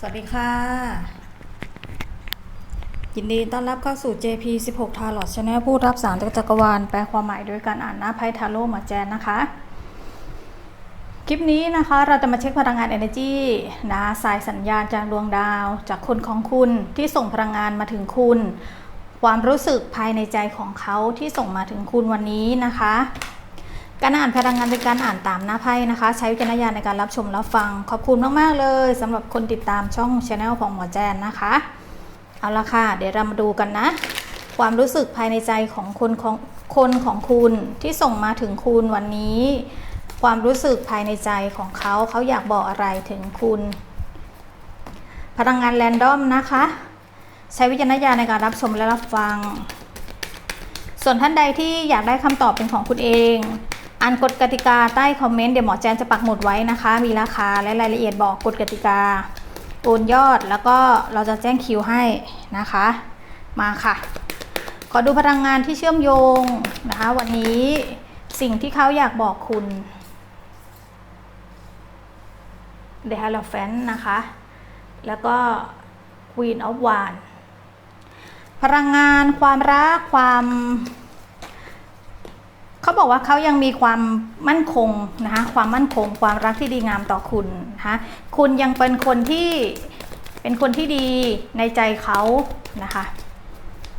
สวัสดีค่ะ ยินดีต้อนรับเข้าสู่ JP 16 Tarot Channel ผู้รับสารจากจักรวาลแปลความหมายโดยการอ่านหน้าไพ่ทาโร่หมาแจนนะคะ คลิปนี้นะคะเราจะมาเช็คพลังงาน Energy นะสายสัญญาณจากดวงดาว จากคนของคุณที่ส่งพลังงานมาถึงคุณ ความรู้สึกภายในใจของเขาที่ส่งมาถึงคุณวันนี้นะคะ การอ่านพลังงานเป็นการอ่านตามหน้าไพ่นะคะ ใช้วิจารณญาณในการรับชมรับฟัง ขอบคุณมาก ๆ เลยสำหรับคนติดตามช่องช anel ของหมอแจนนะคะ เอาละค่ะ เดี๋ยวเรามาดูกันนะ ความรู้สึกภายในใจของคนของคนของคุณที่ส่งมาถึงคุณวันนี้ ความรู้สึกภายในใจของเขาเขาอยากบอกอะไรถึงคุณ พลังงานแรนดอมนะคะ ใช้วิจารณญาณในการรับชมและรับฟัง ส่วนท่านใดที่อยากได้คำตอบเป็นของคุณเอง อ่านกฎกติกาใต้คอมเมนต์เดี๋ยวหมอแจนจะปักหมุดไว้นะคะ มีราคาและรายละเอียดบอกกฎกติกาโอนยอดแล้วก็เราจะแจ้งคิวให้นะคะ มาค่ะ ขอดูพลังงานที่เชื่อมโยงนะคะ วันนี้สิ่งที่เขาอยากบอกคุณ The Hierophant นะคะ แล้วก็ Queen of w a n d พลังงานความรักความ เขาบอกว่าเขายังมีความมั่นคงนะคะความมั่นคง ความรักที่ดีงามต่อคุณนะคะคุณยังเป็นคนที่เป็นคนที่ดีในใจเขานะคะ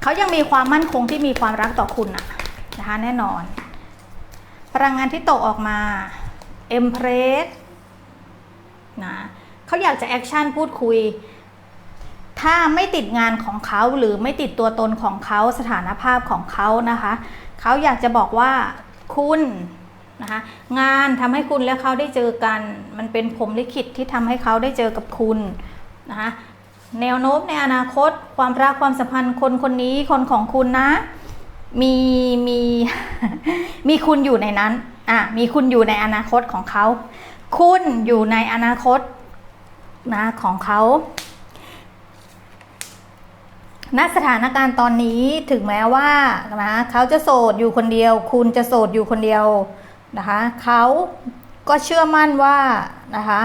เขายังมีความมั่นคงที่มีความรักต่อคุณอะนะคะแน่นอน พลังงานที่ตกออกมา Empress นะเขาอยากจะแอคชั่นพูดคุย ถ้าไม่ติดงานของเขาหรือไม่ติดตัวตนของเขาสถานภาพของเขานะคะ เขาอยากจะบอกว่าคุณนะคะงานทำให้คุณและเขาได้เจอกัน มันเป็นผมลิขิตที่ทำให้เขาได้เจอกับคุณนะคะแนวโน้มในอนาคต ความรักความสัมพันธ์คนคนนี้คนของคุณนะมีมีมีคุณอยู่ในนั้นอะมีคุณอยู่ในอนาคตของเขา คุณอยู่ในอนาคตนะของเขา ณสถานการณ์ตอนนี้ถึงแม้ว่านะเขาจะโสดอยู่คนเดียว คุณจะโสดอยู่คนเดียวนะคะเขาก็เชื่อมั่นว่านะคะ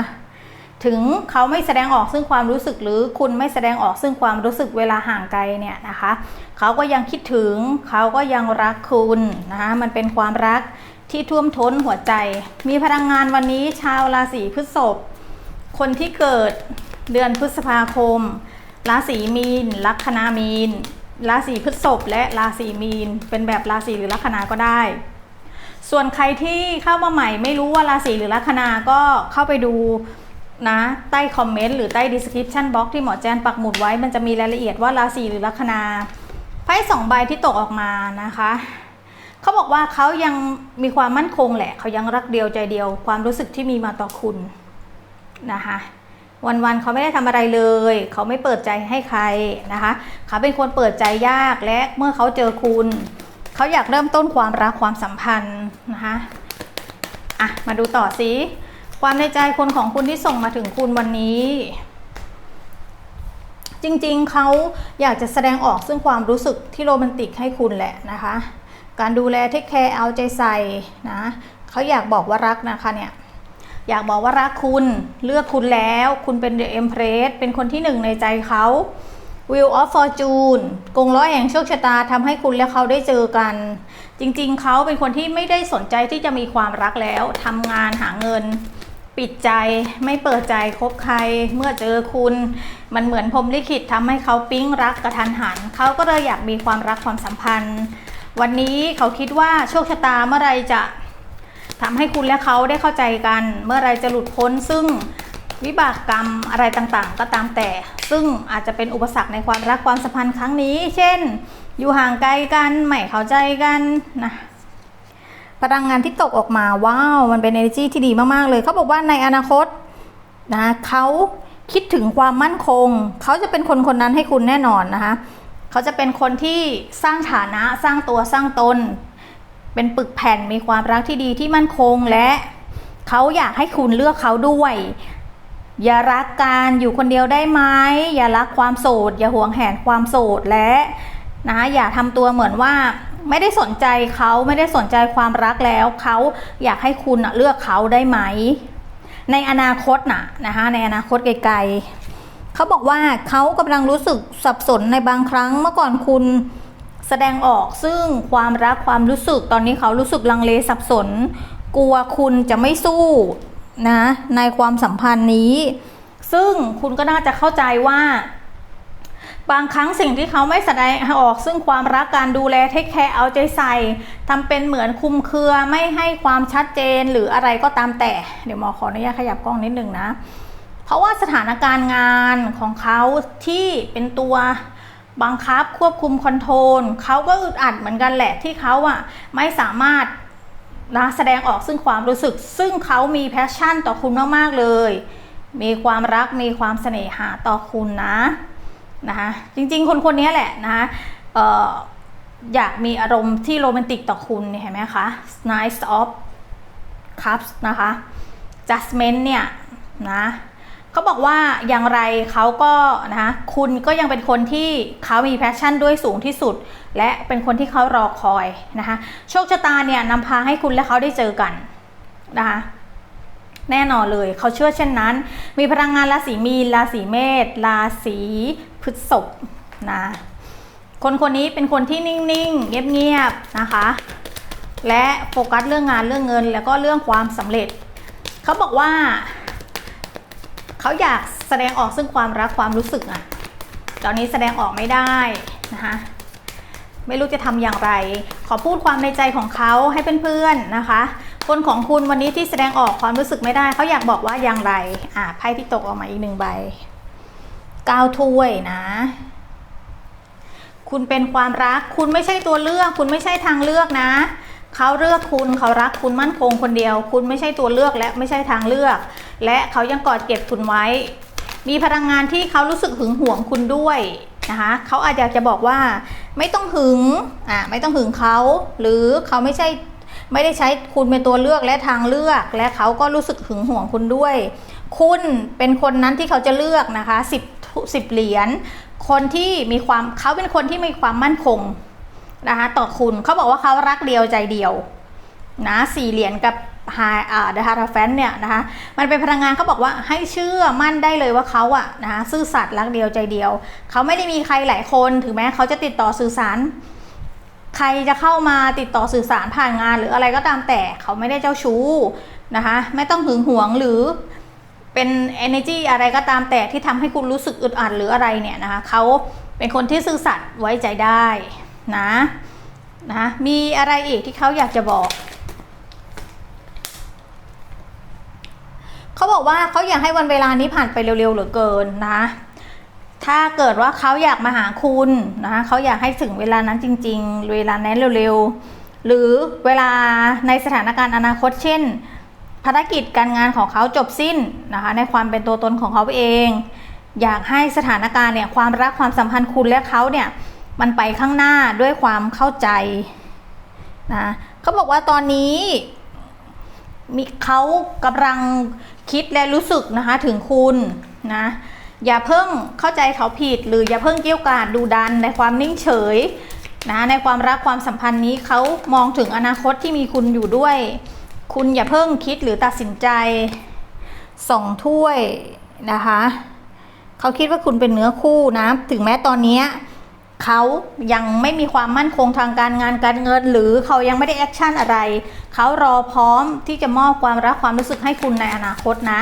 ถึงเขาไม่แสดงออกซึ่งความรู้สึกหรือคุณไม่แสดงออกซึ่งความรู้สึกเวลาห่างไกลเนี่ยนะคะเขาก็ยังคิดถึงเขาก็ยังรักคุณนะคะมันเป็นความรักที่ท่วมท้นหัวใจ มีพลังงานวันนี้ชาวราศีพฤษภคนที่เกิดเดือนพฤษภาคม ราศีมีน ลัคนามีน ราศีพฤษภและราศีมีน เป็นแบบราศีหรือลัคนาก็ได้ ส่วนใครที่เข้ามาใหม่ไม่รู้ว่าราศีหรือลัคนาก็เข้าไปดูนะใต้คอมเมนต์หรือใต้ description box ที่หมอแจนปักหมุดไว้ มันจะมีรายละเอียดว่าราศีหรือลัคนาไพ่สองใบที่ตกออกมานะคะเขาบอกว่าเขายังมีความมั่นคงแหละเขายังรักเดียวใจเดียว ความรู้สึกที่มีมาต่อคุณนะคะ วันๆเขาไม่ได้ทำอะไรเลย เขาไม่เปิดใจให้ใครนะคะ เขาเป็นคนเปิดใจยากและเมื่อเขาเจอคุณ เขาอยากเริ่มต้นความรักความสัมพันธ์นะคะอะมาดูต่อสิความในใจคนของคุณที่ส่งมาถึงคุณวันนี้ จริงๆเขาอยากจะแสดงออกซึ่งความรู้สึกที่โรแมนติกให้คุณแหละนะคะ การดูแลเทคแคร์เอาใจใส่นะเขาอยากบอกว่ารักนะคะเนี่ย อยากบอกว่ารักคุณเลือกคุณแล้ว คุณเป็น The Empress เป็นคนที่หนึ่งในใจเขา Wheel of Fortune กงล้อแห่งโชคชะตาทำให้คุณและเขาได้เจอกัน จริงๆ เขาเป็นคนที่ไม่ได้สนใจที่จะมีความรักแล้วทำงานหาเงิน ปิดใจไม่เปิดใจคบใครเมื่อเจอคุณ มันเหมือนพรมลิขิตทำให้เขาปิ๊งรักกระทันหัน เขาก็เลยอยากมีความรักความสัมพันธ์ วันนี้เขาคิดว่าโชคชะตาเมื่อไรจะ ทำให้คุณและเขาได้เข้าใจกัน เมื่อไรจะหลุดพ้นซึ่งวิบากกรรมอะไรต่างๆ ก็ตามแต่ ซึ่งอาจจะเป็นอุปสรรคในความรักความสัมพันธ์ครั้งนี้ เช่น อยู่ห่างไกลกันไม่เข้าใจกันนะพลังงานที่ตกออกมาว้าวมันเป็น energy ที่ดีมากๆเลย เขาบอกว่าในอนาคตนะเขาคิดถึงความมั่นคง เขาจะเป็นคนคนนั้นให้คุณแน่นอนนะคะ เขาจะเป็นคนที่สร้างฐานะสร้างตัวสร้างตน เป็นปึกแผ่นมีความรักที่ดีที่มั่นคงและเขาอยากให้คุณเลือกเขาด้วย อย่ารักการอยู่คนเดียวได้ไหมอย่ารักความโสด อย่าหวงแหนความโสดและนะอย่าทำตัวเหมือนว่าไม่ได้สนใจเขาไม่ได้สนใจความรักแล้วเขาอยากให้คุณเลือกเขาได้ไหม ในอนาคตนะนะคะในอนาคตไกลๆเขาบอกว่าเขากำลังรู้สึกสับสนในบางครั้งเมื่อก่อนคุณ แสดงออกซึ่งความรักความรู้สึกตอนนี้เขารู้สึกลังเลสับสน กลัวคุณจะไม่สู้นะในความสัมพันธ์นี้ ซึ่งคุณก็น่าจะเข้าใจว่า บางครั้งสิ่งที่เขาไม่แสดงออกซึ่งความรักการดูแลเทคแคร์เอาใจใส่ทำเป็นเหมือนคุมเครือไม่ให้ความชัดเจนหรืออะไรก็ตามแต่ เดี๋ยวหมอขออนุญาตขยับกล้องนิดนึงนะเพราะว่าสถานการณ์งานของเขาที่เป็นตัว บังคับควบคุมคอนโทรลเขาก็อึดอัดเหมือนกันแหละที่เขาอะไม่สามารถนะแสดงออกซึ่งความรู้สึก ซึ่งเขามีแพชชั่นต่อคุณมากๆเลย มีความรักมีความเสน่หาต่อคุณนะนะคะจริงๆ คนคนนี้แหละนะคะเอ่ออยากมีอารมณ์ที่โรแมนติกต่อคุณเนี่ยเห็นไหมคะ Nice of Cups นะคะ Judgment เนี่ยนะ เขาบอกว่าอย่างไรเขาก็นะคะคุณก็ยังเป็นคนที่เขามีแพชชั่นด้วยสูงที่สุด และเป็นคนที่เขารอคอยนะคะโชคชะตาเนี่ยนำพาให้คุณและเขาได้เจอกันนะคะแน่นอนเลยเขาเชื่อเช่นนั้น มีพลังงานราศีมีนราศีเมษราศีพฤษภนะคนคนนี้เป็นคนที่นิ่งๆ เงียบๆนะคะ และโฟกัสเรื่องงานเรื่องเงิน แล้วก็เรื่องความสำเร็จ เขาบอกว่า เขาอยากแสดงออกซึ่งความรักความรู้สึกอะตอนนี้แสดงออกไม่ได้นะคะไม่รู้จะทำอย่างไร ขอพูดความในใจของเขาให้เพื่อนๆนะคะ คนของคุณวันนี้ที่แสดงออกความรู้สึกไม่ได้เขาอยากบอกว่าอย่างไรอ่าไพ่ที่ตกออกมาอีกหนึ่งใบก้าวถ้วยนะ คุณเป็นความรัก คุณไม่ใช่ตัวเลือก คุณไม่ใช่ทางเลือกนะเขาเลือกคุณเขารักคุณมั่นคงคนเดียว คุณไม่ใช่ตัวเลือกและไม่ใช่ทางเลือกและเขายังกอดเก็บคุณไว้ มีพลังงานที่เขารู้สึกหึงหวงคุณด้วยนะคะเขาอาจจะจะบอกว่าไม่ต้องหึงอ่าไม่ต้องหึงเขาหรือเขาไม่ใช่ไม่ได้ใช้คุณเป็นตัวเลือกและทางเลือก และเขาก็รู้สึกหึงหวงคุณด้วย คุณเป็นคนนั้นที่เขาจะเลือกนะคะสิบสิบเหรียญคนที่มีความเขาเป็นคนที่มีความมั่นคงนะคะต่อคุณเขาบอกว่าเขารักเดียวใจเดียวนะสี่เหรียญกับ ฮาอ่าเดฮาราแฟนเนี่ยนะคะมันเป็นพลังงานเขาบอกว่าให้เชื่อมั่นได้เลยว่าเขาอะนะคะซื่อสัตย์รักเดียวใจเดียว เขาไม่ได้มีใครหลายคนถึงแม้เขาจะติดต่อสื่อสาร ใครจะเข้ามาติดต่อสื่อสารผ่านงาน หรืออะไรก็ตามแต่เขาไม่ได้เจ้าชู้นะคะไม่ต้องหึงหวงหรือเป็น energy อะไรก็ตามแต่ที่ทำให้คุณรู้สึกอึดอัดหรืออะไรเนี่ยนะคะเขาเป็นคนที่ซื่อสัตย์ไว้ใจได้นะนะมีอะไรอีกที่เขาอยากจะบอก เขาบอกว่าเขาอยากให้วันเวลานี้ผ่านไปเร็วๆเหลือเกินนะ ถ้าเกิดว่าเขาอยากมาหาคุณนะคะเขาอยากให้ถึงเวลานั้นจริง ๆ เวลานั้นเร็วๆ หรือเวลาในสถานการณ์อนาคตเช่น ภารกิจการงานของเขาจบสิ้นนะคะในความเป็นตัวตนของเขาเอง อยากให้สถานการณ์เนี่ยความรักความสัมพันธ์คุณและเขาเนี่ยมันไปข้างหน้าด้วยความเข้าใจนะเขาบอกว่าตอนนี้ มีเขากำลังคิดและรู้สึกนะคะถึงคุณนะอย่าเพิ่งเข้าใจเขาผิด หรืออย่าเพิ่งเกี่ยวกาดดูดันในความนิ่งเฉยนะในความรักความสัมพันธ์นี้เขามองถึงอนาคตที่มีคุณอยู่ด้วย คุณอย่าเพิ่งคิดหรือตัดสินใจสองถ้วยนะคะ เขาคิดว่าคุณเป็นเนื้อคู่นะ ถึงแม้ตอนนี้ เขายังไม่มีความมั่นคงทางการงานการเงิน หรือเขายังไม่ได้แอคชั่นอะไร เขารอพร้อมที่จะมอบความรักความรู้สึกให้คุณในอนาคตนะ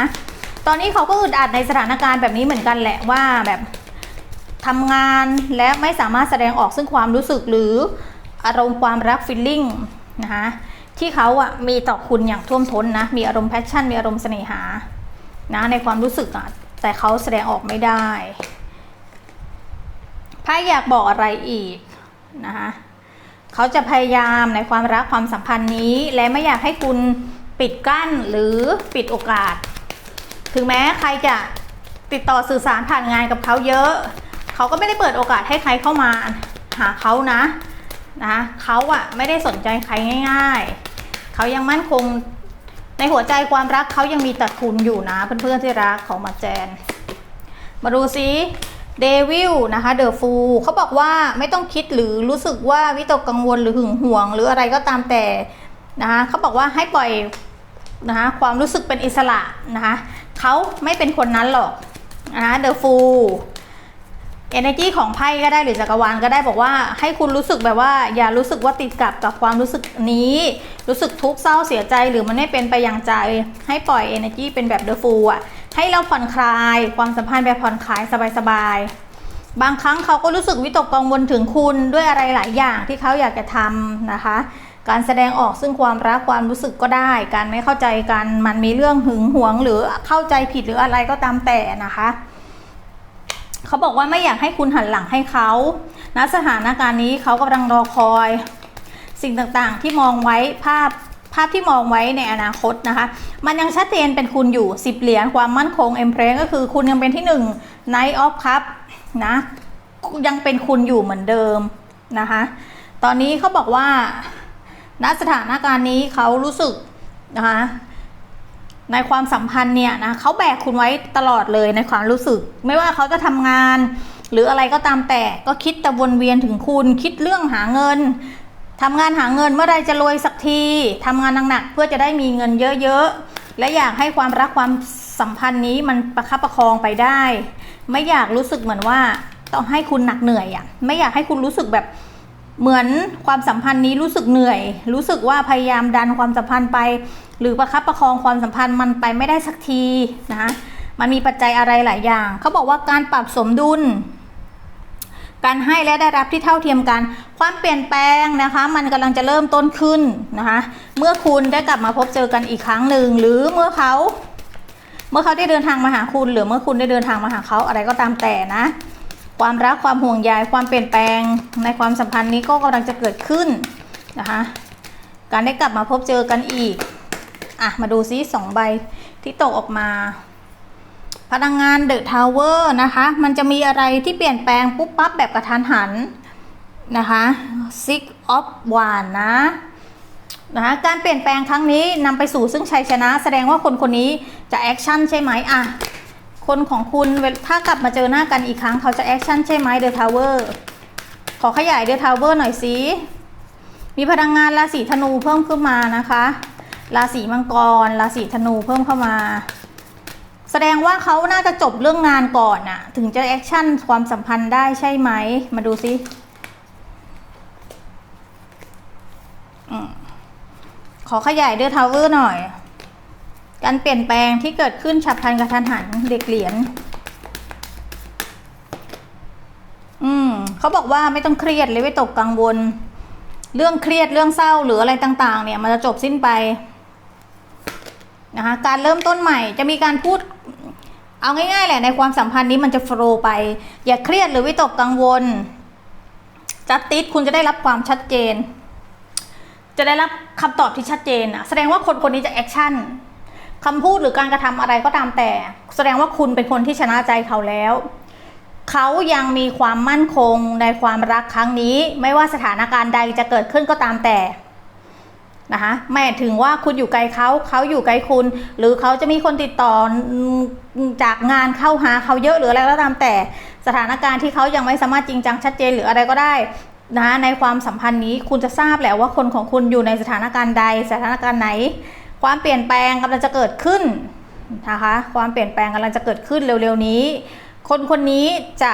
ตอนนี้เขาก็อึดอัดในสถานการณ์แบบนี้เหมือนกันแหละว่าแบบทำงานและไม่สามารถแสดงออกซึ่งความรู้สึกหรืออารมณ์ความรักฟิลลิ่งนะคะที่เขาอะมีต่อคุณอย่างท่วมท้นนะ มีอารมณ์แพชชั่น มีอารมณ์เสน่หานะในความรู้สึกอะแต่เขาแสดงออกไม่ได้ ไพ่อยากบอกอะไรอีกนะคะเขาจะพยายามในความรักความสัมพันธ์นี้ และไม่อยากให้คุณปิดกั้นหรือปิดโอกาส ถึงแม้ใครจะติดต่อสื่อสารผ่านงานกับเขาเยอะ เขาก็ไม่ได้เปิดโอกาสให้ใครเข้ามาหาเขานะนะเขาอะไม่ได้สนใจใครง่าย ๆ เขายังมั่นคงในหัวใจความรักเขายังมีแต่คุณอยู่นะเพื่อนๆที่รักของมาแจน มาดูซิ เดวิลนะคะเดอะฟูเขาบอกว่าไม่ต้องคิดหรือรู้สึกว่าวิตกกังวลหรือหึงหวง หรืออะไรก็ตามแต่นะคะเขาบอกว่าให้ปล่อยนะคะความรู้สึกเป็นอิสระนะคะเขาไม่เป็นคนนั้นหรอกนะเดอะฟูล energy ของไพ่ก็ได้หรือจักรวาลก็ได้บอกว่าให้คุณรู้สึกแบบว่า อย่ารู้สึกว่าติดกับกับความรู้สึกนี้ รู้สึกทุกข์เศร้าเสียใจหรือมันไม่เป็นไปอย่างใจ ให้ปล่อย energy เป็นแบบ the fool อะ ให้เราผ่อนคลาย ความสัมพันธ์แบบผ่อนคลายสบายๆ บางครั้งเขาก็รู้สึกวิตกกังวลถึงคุณด้วยอะไรหลายอย่างที่เขาอยากจะทำนะคะ การแสดงออกซึ่งความรักความรู้สึกก็ได้ การไม่เข้าใจกันมันมีเรื่องหึงหวงหรือเข้าใจผิดหรืออะไรก็ตามแต่นะคะเขาบอกว่าไม่อยากให้คุณหันหลังให้เขาณสถานการณ์นี้เขากำลังรอคอย สิ่งต่างๆที่มองไว้ภาพ ภาพที่มองไว้ในอนาคตนะคะ มันยังชัดเจนเป็นคุณอยู่ 10 เหรียญความมั่นคงเอ็มเพรสก็คือคุณยังเป็นที่1 Night of Cup นะยังเป็นคุณอยู่เหมือนเดิมนะคะ ตอนนี้เขาบอกว่าณสถานการณ์นี้เขารู้สึกนะคะในความสัมพันธ์เนี่ยนะเขาแบกคุณไว้ตลอดเลยในความรู้สึก ไม่ว่าเขาจะทำงาน หรืออะไรก็ตามแต่ก็คิดแต่วนเวียนถึงคุณคิดเรื่องหาเงิน ทำงานหาเงินเมื่อไรจะรวยสักทีทำงานหนักๆเพื่อจะได้มีเงินเยอะๆ และอยากให้ความรักความสัมพันธ์นี้มันประคับประคองไปได้ ไม่อยากรู้สึกเหมือนว่าต้องให้คุณหนักเหนื่อยอะไม่อยากให้คุณรู้สึกแบบเหมือนความสัมพันธ์นี้รู้สึกเหนื่อย รู้สึกว่าพยายามดันความสัมพันธ์ไป หรือประคับประคองความสัมพันธ์มันไปไม่ได้สักทีนะคะมันมีปัจจัยอะไรหลายอย่าง เขาบอกว่าการปรับสมดุล การให้และได้รับที่เท่าเทียมกัน ความเปลี่ยนแปลงนะคะ มันกำลังจะเริ่มต้นขึ้นนะคะ เมื่อคุณได้กลับมาพบเจอกันอีกครั้งหนึ่งหรือเมื่อเขาเมื่อเขาได้เดินทางมาหาคุณ หรือเมื่อคุณได้เดินทางมาหาเขาอะไรก็ตามแต่นะ ความรักความห่วงใยความเปลี่ยนแปลงในความสัมพันธ์นี้ก็กำลังจะเกิดขึ้นนะคะ การได้กลับมาพบเจอกันอีกอะมาดูซิสองใบที่ตกออกมา พลังงานเดอะทาวเวอร์นะคะ มันจะมีอะไรที่เปลี่ยนแปลงปุ๊บปั๊บแบบกระทันหันนะคะ six of one นะนะคะการเปลี่ยนแปลงครั้งนี้นำไปสู่ซึ่งชัยชนะ แสดงว่าคนคนนี้จะแอคชั่นใช่ไหมอะคนของคุณถ้ากลับมาเจอหน้ากันอีกครั้งเขาจะแอคชั่นใช่ไหมเดอะทาวเวอร์ขอขยายเดอะทาวเวอร์หน่อยสิมีพลังงานราศีธนูเพิ่มขึ้นมานะคะ ราศีมังกร ราศีธนูเพิ่มเข้ามา แสดงว่าเขาน่าจะจบเรื่องงานก่อนน่ะ ถึงจะแอคชั่นความสัมพันธ์ได้ใช่ไหม มาดูซิอมขอขยายเดอร์ทาวเวอร์หน่อย การเปลี่ยนแปลงที่เกิดขึ้นฉับพลันกระทันหันเด็กเหรียญอืมเขาบอกว่าไม่ต้องเครียดเลยไม่ตกกังวล เรื่องเครียดเรื่องเศร้าหรืออะไรต่าง ๆ เนี่ย มันจะจบสิ้นไป นะคะการเริ่มต้นใหม่จะมีการพูดเอาง่ายๆแหละในความสัมพันธ์นี้มันจะโฟล์ไป อย่าเครียดหรือวิตกกังวลจัดติดคุณจะได้รับความชัดเจน จะได้รับคำตอบที่ชัดเจนอะแสดงว่าคนคนนี้จะแอคชั่นคำพูดหรือการกระทำอะไรก็ตามแต่ แสดงว่าคุณเป็นคนที่ชนะใจเขาแล้วเขายังมีความมั่นคงในความรักครั้งนี้ ไม่ว่าสถานการณ์ใดจะเกิดขึ้นก็ตามแต่ นะคะแม้ถึงว่าคุณอยู่ไกลเขาเขาอยู่ไกลคุณ หรือเขาจะมีคนติดต่อจากงานเข้าหาเขาเยอะหรืออะไรก็ตามแต่สถานการณ์ที่เขายังไม่สามารถจริงจังชัดเจนหรืออะไรก็ได้นะในความสัมพันธ์นี้คุณจะทราบแหละว่าคนของคุณอยู่ในสถานการณ์ใด สถานการณ์ไหน ความเปลี่ยนแปลงกำลังจะเกิดขึ้นนะคะ ความเปลี่ยนแปลงกำลังจะเกิดขึ้นเร็วๆนี้ คนคนนี้จะ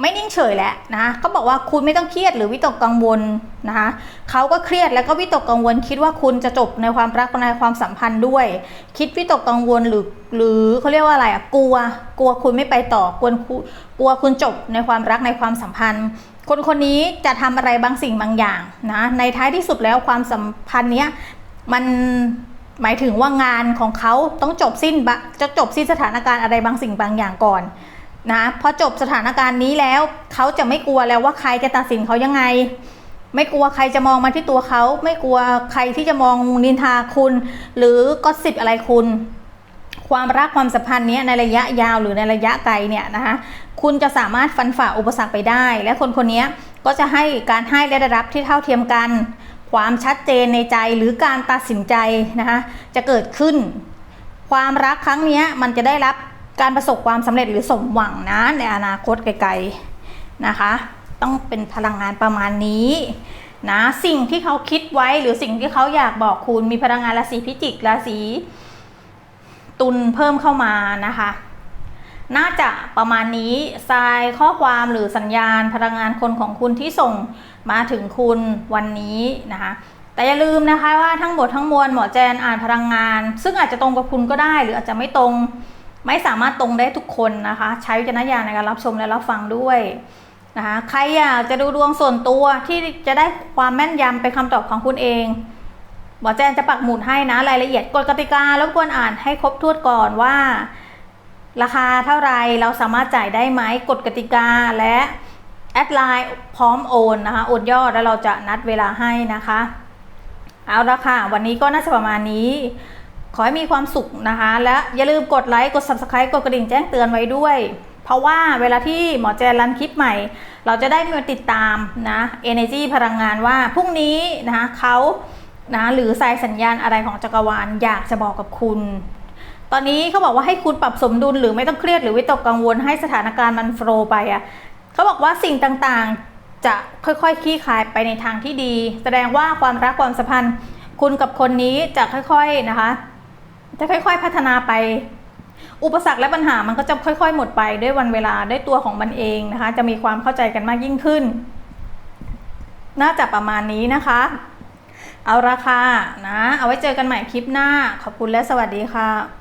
ไม่นิ่งเฉยแหละนะคะเขาบอกว่าคุณไม่ต้องเครียดหรือวิตกกังวลนะคะเขาก็เครียดแล้วก็วิตกกังวล คิดว่าคุณจะจบในความรักในความสัมพันธ์ด้วย คิดวิตกกังวลหรือหรือเขาเรียกว่าอะไรอะกลัว กลัวคุณไม่ไปต่อกลัวกลัวคุณจบในความรักในความสัมพันธ์ คนคนนี้จะทำอะไรบางสิ่งบางอย่างนะในท้ายที่สุดแล้วความสัมพันธ์เนี้ยมันหมายถึงว่างานของเขาต้องจบสิ้นจะจบสิ้นสถานการณ์อะไรบางสิ่งบางอย่างก่อน นะพอจบสถานการณ์นี้แล้วเขาจะไม่กลัวแล้วว่าใครจะตัดสินเขายังไง ไม่กลัวใครจะมองมาที่ตัวเขาไม่กลัวใครที่จะมองนินทาคุณ หรือก็สิบอะไรคุณ ความรักความสัมพันธ์นี้ในระยะยาวหรือในระยะไกลเนี่ยนะคะคุณจะสามารถฟันฝ่าอุปสรรคไปได้ และคนคนนี้ก็จะให้การให้และได้รับที่เท่าเทียมกัน ความชัดเจนในใจหรือการตัดสินใจนะคะจะเกิดขึ้น ความรักครั้งนี้มันจะได้รับ การประสบความสำเร็จหรือสมหวังนะในอนาคตไกลๆนะคะ ต้องเป็นพลังงานประมาณนี้นะสิ่งที่เขาคิดไว้หรือสิ่งที่เขาอยากบอกคุณมีพลังงานราศีพิจิกราศีตุลเพิ่มเข้ามานะคะ น่าจะประมาณนี้ทรายข้อความหรือสัญญาณ พลังงานคนของคุณที่ส่งมาถึงคุณวันนี้นะคะแต่อย่าลืมนะคะว่าทั้งหมดทั้งมวลหมอแจนอ่านพลังงาน ซึ่งอาจจะตรงกับคุณก็ได้ หรืออาจจะไม่ตรง ไม่สามารถตรงได้ทุกคนนะคะ ใช้วิจารณญาณในการรับชมและรับฟังด้วยนะคะใครอยากจะดูดวงส่วนตัวที่จะได้ความแม่นยำเป็นคำตอบของคุณเองหมอแจนจะปักหมุดให้นะรายละเอียดกฎกติการบกวนอ่านให้ครบถ้วนก่อนว่า ราคาเท่าไรเราสามารถจ่ายได้ไหมกฎกติกาและแอดไลน์พร้อมโอนนะคะโอนยอดแล้วเราจะนัดเวลาให้นะคะ เอาละค่ะ วันนี้ก็น่าจะประมาณนี้ ขอให้มีความสุขนะคะ และอย่าลืมกดไลค์กด subscribe กดกระดิ่งแจ้งเตือนไว้ด้วย เพราะว่าเวลาที่หมอแจนรันคลิปใหม่ เราจะได้มาติดตามนะ energy พลังงานว่าพรุ่งนี้นะคะเขานะหรือสายสัญญาณอะไรของจักรวาลอยากจะบอกกับคุณ ตอนนี้เขาบอกว่าให้คุณปรับสมดุลหรือไม่ต้องเครียดหรือวิตกกังวลให้สถานการณ์มันโฟล์ไปอะ่ะเขาบอกว่าสิ่งต่างๆจะค่อยๆคลี่คลายไปในทางที่ดี แสดงว่าความรักความสัมพันธ์ คุณกับคนนี้จะค่อยๆนะคะ จะค่อย ๆ พัฒนาไป อุปสรรคและปัญหามันก็จะค่อย ๆ หมดไปด้วยวันเวลาด้วยตัวของมันเองนะคะ จะมีความเข้าใจกันมากยิ่งขึ้น น่าจะประมาณนี้นะคะ เอาราคานะ เอาไว้เจอกันใหม่คลิปหน้า ขอบคุณและสวัสดีค่ะ